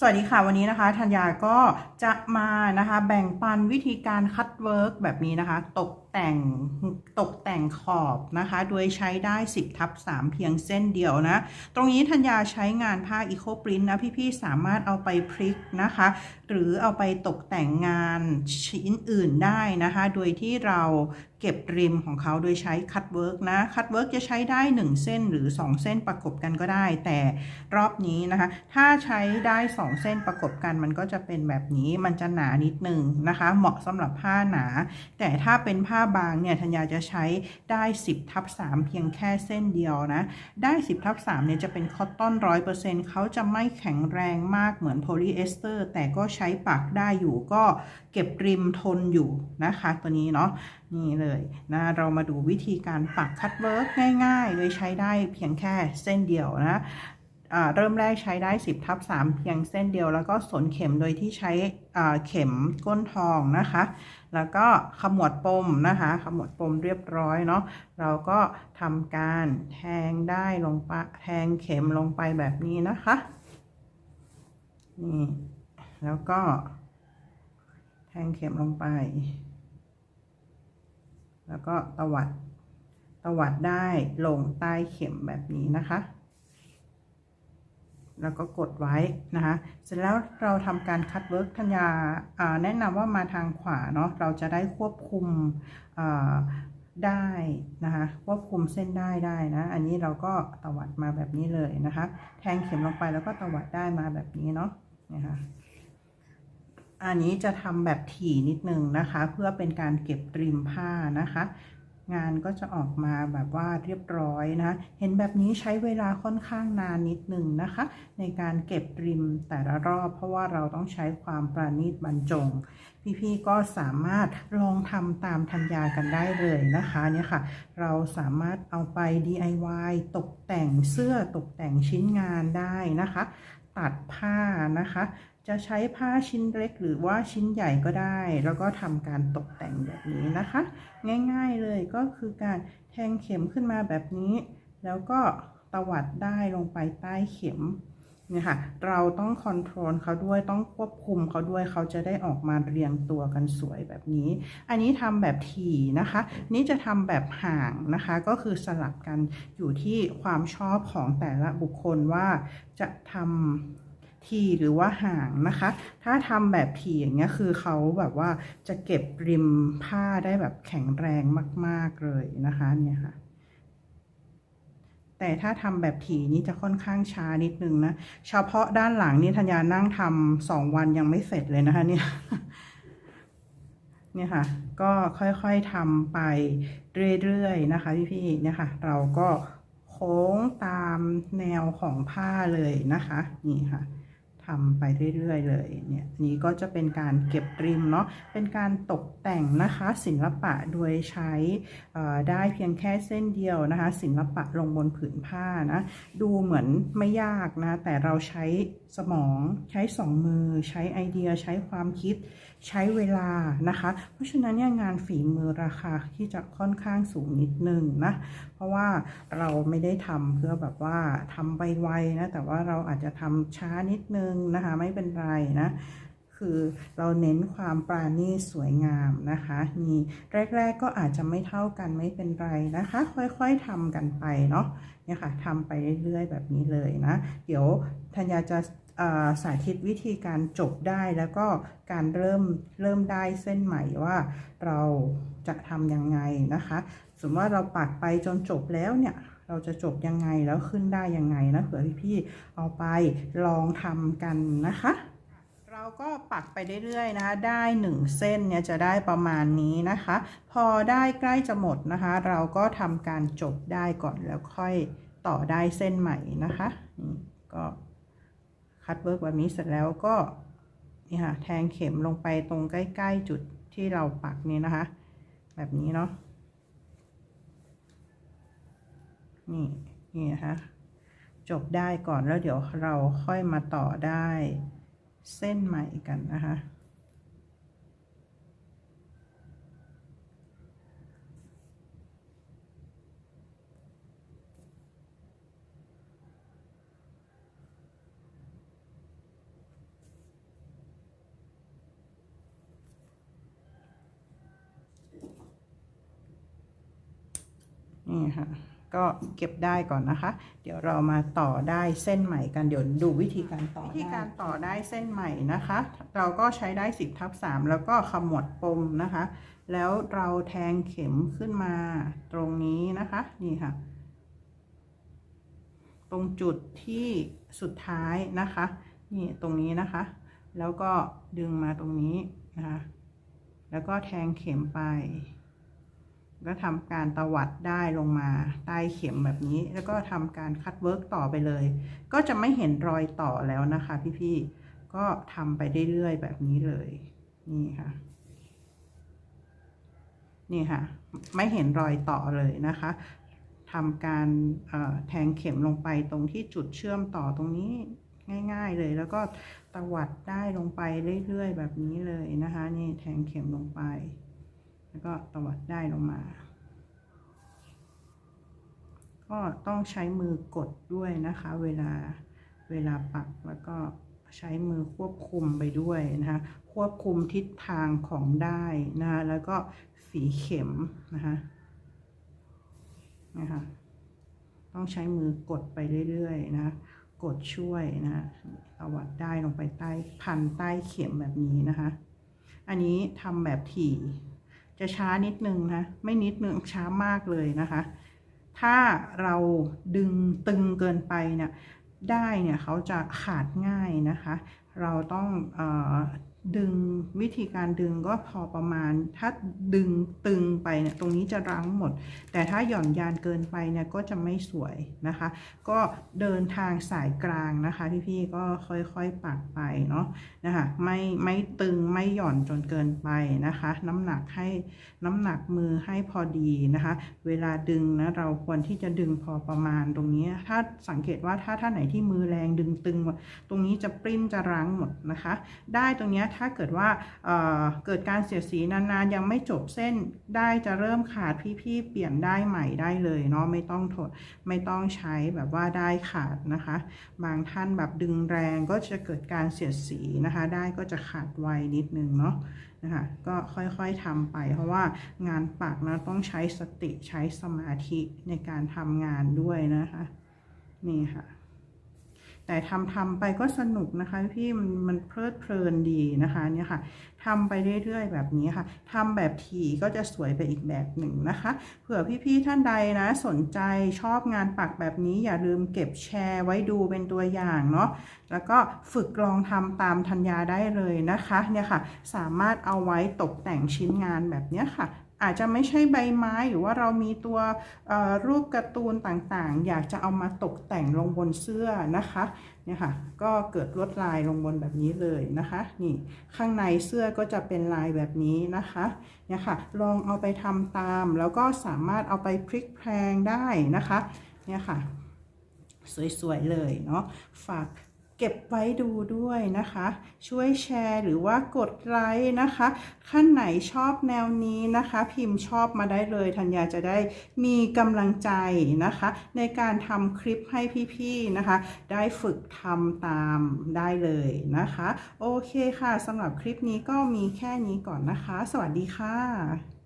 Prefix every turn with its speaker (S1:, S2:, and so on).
S1: สวัสดีค่ะวันนี้นะคะธัญญาก็จะมานะคะแบ่งปันวิธีการคัดเวิร์กแบบนี้นะคะ ตก แต่งตกแต่งขอบนะคะ โดยใช้ได้ 10ทับ3เพียงเส้นเดียวนะ ตรงนี้ธัญญาใช้งานผ้า Eco Print นะพี่ๆสามารถเอาไปพลิกนะคะ หรือเอาไปตกแต่งงานชิ้นอื่นได้นะคะ โดยที่เราเก็บริมของเขาโดยใช้คัตเวิร์กนะ คัตเวิร์กจะใช้ได้ 1 เส้นหรือ 2 เส้นประกบกันก็ได้ แต่รอบนี้นะคะ ถ้าใช้ได้ 2 เส้นประกบกันมันก็จะเป็นแบบนี้ มันจะหนานิดนึงนะคะ เหมาะสำหรับผ้าหนา แต่ถ้าเป็นผ้าบางเนี่ยธัญญาจะใช้ได้ 10ทับ3เพียงแค่เส้นเดียวนะ ได้ 10ทับ3เนี่ยจะเป็นคอตตอนร้อยเปอร์เซ็นต์เขาจะไม่แข็งแรงมากเหมือนโพลีเอสเตอร์ แต่ก็ใช้ปักได้อยู่ก็เก็บริมทนอยู่นะคะ ตัวนี้เนาะนี่เลยนะเรามาดูวิธีการปักคัตเวิร์กง่าย ๆ โดยใช้ได้เพียงแค่เส้นเดียวนะ เริ่มแรกใช้ได้ 10ทับ3เพียงเส้นเดียว แล้วก็สนเข็มโดยที่ใช้เข็มก้นทองนะคะ แล้วก็ขมวดปมนะคะขมวดปมเรียบร้อยเนาะเราก็ทำการแทงได้ลงไปแทงเข็มลงไปแบบนี้นะคะนี่แล้วก็ แทงเข็มลงไป แล้วก็ตวัดตวัดได้ลงใต้เข็มแบบนี้นะคะ แล้วก็กดไว้นะคะ เสร็จแล้วเราทำการคัดเวิร์กทัญญาแนะนำว่ามาทางขวาเนาะเราจะได้ควบคุมได้นะคะควบคุมเส้นได้ได้นะ อันนี้เราก็ตวัดมาแบบนี้เลยนะคะ แทงเข็มลงไปแล้วก็ตวัดได้มาแบบนี้เนาะนะคะอันนี้จะทำแบบถี่นิดนึงนะคะ เพื่อเป็นการเก็บริมผ้านะคะ งานก็จะออกมาแบบว่าเรียบร้อยนะ เห็นแบบนี้ใช้เวลาค่อนข้างนานนิดหนึ่งนะคะ ในการเก็บริมแต่ละรอบ เพราะว่าเราต้องใช้ความประณีตบรรจง พี่ๆก็สามารถลองทำตามทัญญากันได้เลยนะคะเนี่ยค่ะ เราสามารถเอาไป DIY ตกแต่งเสื้อตกแต่งชิ้นงานได้นะคะ ตัดผ้านะคะ จะใช้ผ้าชิ้นเล็กหรือว่าชิ้นใหญ่ก็ได้ แล้วก็ทำการตกแต่งแบบนี้นะคะ ง่ายๆเลยก็คือการแทงเข็มขึ้นมาแบบนี้ แล้วก็ตวัดได้ลงไปใต้เข็มเนี่ยค่ะเราต้องคอนโทรลเขาด้วยต้องควบคุมเขาด้วยเขาจะได้ออกมาเรียงตัวกันสวยแบบนี้ อันนี้ทำแบบถี่นะคะนี้จะทำแบบห่างนะคะ ก็คือสลับกันอยู่ที่ความชอบของแต่ละบุคคลว่าจะทำ ทีหรือว่าห่างนะคะ ถ้าทำแบบทีอย่างเงี้ยคือเขาแบบว่าจะเก็บริมผ้าได้แบบแข็งแรงมาก ๆเลยนะคะเนี่ยค่ะ แต่ถ้าทำแบบถี่นี่จะค่อนข้างช้านิดนึงนะ เฉพาะด้านหลังนี่ธัญญานั่งทำสองวันยังไม่เสร็จเลยนะคะเนี่ยเนี่ยค่ะ ก็ค่อยๆทำไปเรื่อยๆนะคะพี่ๆเนี่ยค่ะ เราก็โค้งตามแนวของผ้าเลยนะคะ นี่ค่ะ ทำไปเรื่อยๆ เลยเนี่ยนี้ก็จะเป็นการเก็บริมเนาะเป็นการตกแต่งนะคะศิลปะโดยใช้ได้เพียงแค่เส้นเดียวนะคะศิลปะลงบนผืนผ้านะดูเหมือนไม่ยากนะแต่เราใช้สมองใช้สองมือ ใช้ไอเดียใช้ความคิดใช้เวลานะคะ เพราะฉะนั้นเนี่ยงานฝีมือราคาที่จะค่อนข้างสูงนิดนึงนะเพราะว่าเราไม่ได้ทำเพื่อแบบว่าทำไวๆนะแต่ว่าเราอาจจะทำช้านิดนึงงนะคะไม่เป็นไรนะคือเราเน้นความปราณีสวยงามนะคะนี่แรก ๆ ก็อาจจะไม่เท่ากันไม่เป็นไรนะคะ ค่อยๆทำกันไปเนาะเนี่ยค่ะทำไปเรื่อยๆแบบนี้เลยนะ เดี๋ยวธัญญาจะสาธิตวิธีการจบได้แล้วก็การเริ่มเริ่มได้เส้นใหม่ว่าเราจะทำยังไงนะคะ สมมติว่าเราปักไปจนจบแล้วเนี่ย เราจะจบยังไงแล้วขึ้นได้ยังไงนะเผื่อพี่ๆเอาไปลองทำกันนะคะ เราก็ปักไปเรื่อยๆนะคะ ได้1เส้นเนี่ยจะได้ประมาณนี้นะคะ พอได้ใกล้จะหมดนะคะ เราก็ทำการจบได้ก่อนแล้วค่อยต่อได้เส้นใหม่นะคะนี่ก็คัดเวิร์กแบบนี้เสร็จแล้วก็นี่ค่ะแทงเข็มลงไปตรงใกล้ ๆ จุดที่เราปักนี่นะคะ แบบนี้เนาะ นี่นี่นะคะจบได้ก่อนแล้วเดี๋ยวเราค่อยมาต่อได้เส้นใหม่กันนะคะนี่ค่ะ ก็เก็บได้ก่อนนะคะ เดี๋ยวเรามาต่อได้เส้นใหม่กันเดี๋ยวดูวิธีการต่อวิธีการต่อได้เส้นใหม่นะคะ เราก็ใช้ได้10ทับ3แล้วก็ขมวดปมนะคะ แล้วเราแทงเข็มขึ้นมาตรงนี้นะคะนี่ค่ะ ตรงจุดที่สุดท้ายนะคะนี่ตรงนี้นะคะ แล้วก็ดึงมาตรงนี้นะคะ แล้วก็แทงเข็มไป ก็ทำการตวัดได้ลงมาใต้เข็มแบบนี้ แล้วก็ทำการคัดเวิร์กต่อไปเลย ก็จะไม่เห็นรอยต่อแล้วนะคะ พี่ๆก็ทำไปเรื่อยๆแบบนี้เลย นี่ค่ะ นี่ค่ะ ไม่เห็นรอยต่อเลยนะคะทำการแทงเข็มลงไปตรงที่จุดเชื่อมต่อตรงนี้ง่าย ๆ เลย แล้วก็ตวัดได้ลงไปเรื่อยๆแบบนี้เลยนะคะ นี่แทงเข็มลงไป แล้วก็ตวัดได้ลงมา ก็ต้องใช้มือกดด้วยนะคะ เวลาเวลาปักแล้วก็ใช้มือควบคุมไปด้วยนะคะควบคุมทิศทางของได้นะแล้วก็ฝีเข็มนะคะนะคะต้องใช้มือกดไปเรื่อยๆนะกดช่วยนะตวัดได้ลงไปใต้พันใต้เข็มแบบนี้นะคะ อันนี้ทำแบบถี่ จะช้านิดนึงนะ ไม่นิดนึงช้ามากเลยนะคะ ถ้าเราดึงตึงเกินไปเนี่ย ได้เนี่ยเขาจะขาดง่ายนะคะ เราต้องอ ดึงวิธีการดึงก็พอประมาณ ถ้าดึงตึงไปเนี่ยตรงนี้จะรั้งหมด แต่ถ้าหย่อนยานเกินไปเนี่ยก็จะไม่สวยนะคะ ก็เดินทางสายกลางนะคะที่พี่ก็ค่อยๆปักไปเนาะนะคะไม่ไม่ตึงไม่หย่อนจนเกินไปนะคะ น้ำหนักให้น้ำหนักมือให้พอดีนะคะ เวลาดึงนะเราควรที่จะดึงพอประมาณตรงนี้ ถ้าสังเกตว่าถ้าท่าไหนที่มือแรงดึงตึง ตรงนี้จะปริ้นจะรั้งหมดนะคะ ได้ตรงนี้ถ้าเกิดว่าเเกิดการเสียสีนานๆ ยังไม่จบเส้นได้จะเริ่มขาดพี่ๆเปลี่ยนได้ใหม่ได้เลยเนาะไม่ต้องทดไม่ต้องใช้แบบว่าได้ขาดนะคะ บางท่านแบบดึงแรงก็จะเกิดการเสียดสีนะคะ ได้ก็จะขาดไวนิดนึงเนาะนะคะก็ค่อยๆทำไป เพราะว่างานปักนะต้องใช้สติใช้สมาธิในการทำงานด้วยนะคะ นี่ค่ะ แต่ทำทำไปก็สนุกนะคะพี่มันมันเพลิดเพลินดีนะคะเนี่ยค่ะทำไปเรื่อยๆ แบบนี้ค่ะทำแบบถี่ก็จะสวยไปอีกแบบหนึ่งนะคะเผื่อพี่ๆท่านใดนะ สนใจชอบงานปักแบบนี้อย่าลืมเก็บแชร์ไว้ดูเป็นตัวอย่างเนาะแล้วก็ฝึกลองทำตามทัญญาได้เลยนะคะเนี่ยค่ะ สามารถเอาไว้ตกแต่งชิ้นงานแบบนี้ค่ะ อาจจะไม่ใช่ใบไม้หรือว่าเรามีตัวรูปการ์ตูนต่างๆ อยากจะเอามาตกแต่งลงบนเสื้อนะคะเนี่ยค่ะก็เกิดลวดลายลงบนแบบนี้เลยนะคะนี่ข้างในเสื้อก็จะเป็นลายแบบนี้นะคะเนี่ยค่ะลองเอาไปทำตาม แล้วก็สามารถเอาไปพลิกแพลงได้นะคะเนี่ยค่ะสวยๆเลยเนาะฝาก เก็บไว้ดูด้วยนะคะ ช่วยแชร์หรือว่ากดไลค์นะคะ ขั้นไหนชอบแนวนี้นะคะ พิมพ์ชอบมาได้เลยธัญญาจะได้มีกำลังใจนะคะ ในการทำคลิปให้พี่ๆนะคะ ได้ฝึกทำตามได้เลยนะคะ โอเคค่ะสำหรับคลิปนี้ก็มีแค่นี้ก่อนนะคะ สวัสดีค่ะ